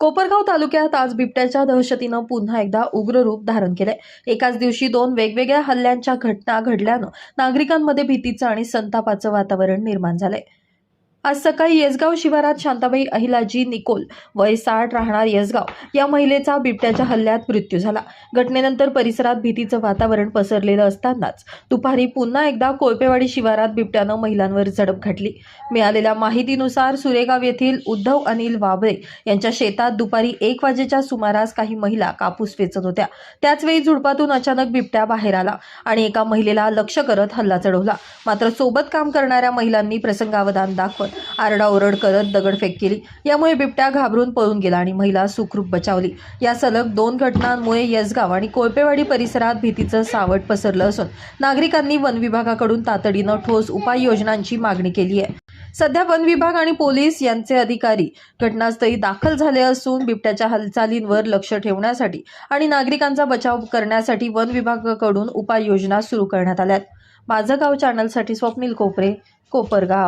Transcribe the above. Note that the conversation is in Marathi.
कोपरगाव तालुक्यात आज बिबट्याच्या दहशतीनं पुन्हा एकदा उग्र रूप धारण केलंय. एकाच दिवशी दोन वेगवेगळ्या हल्ल्यांच्या घटना घडल्यानं नागरिकांमध्ये भीतीचं आणि संतापाचं वातावरण निर्माण झालंय. आज सकाळी येसगाव शिवारात शांताबाई अहिलाजी निकोल वय साठ राहणार येसगाव या महिलेचा बिबट्याच्या हल्ल्यात मृत्यू झाला. घटनेनंतर परिसरात भीतीचं वातावरण पसरलेलं असतानाच दुपारी पुन्हा एकदा कोळपेवाडी शिवारात बिबट्यानं महिलांवर झडप घातली. मिळालेल्या माहितीनुसार सुरेगाव येथील उद्धव अनिल वाबळे यांच्या शेतात दुपारी एक वाजेच्या सुमारास काही महिला कापूस वेचत होत्या. त्याचवेळी झुडपातून अचानक बिबट्या बाहेर आला आणि एका महिलेला लक्ष करत हल्ला चढवला. मात्र सोबत काम करणाऱ्या महिलांनी प्रसंगावधान दाखवत आरडाओरड करत दगडफेक केली यामुळे बिबट्या घाबरून पळून गेला आणि महिला सुखरूप बचावली. या सलग दोन घटनांमुळे यसगाव आणि कोळपेवाडी परिसरात भीतीचं सावट पसरलं असून नागरिकांनी वन विभागाकडून तातडीनं ठोस उपाययोजनांची मागणी केली आहे. सध्या वन विभाग आणि पोलीस यांचे अधिकारी घटनास्थळी दाखल झाले असून बिबट्याच्या हालचालींवर लक्ष ठेवण्यासाठी आणि नागरिकांचा बचाव करण्यासाठी वन विभागाकडून उपाययोजना सुरू करण्यात आल्यात. माझं गाव चॅनलसाठी स्वप्नील कोपरे कोपरगाव.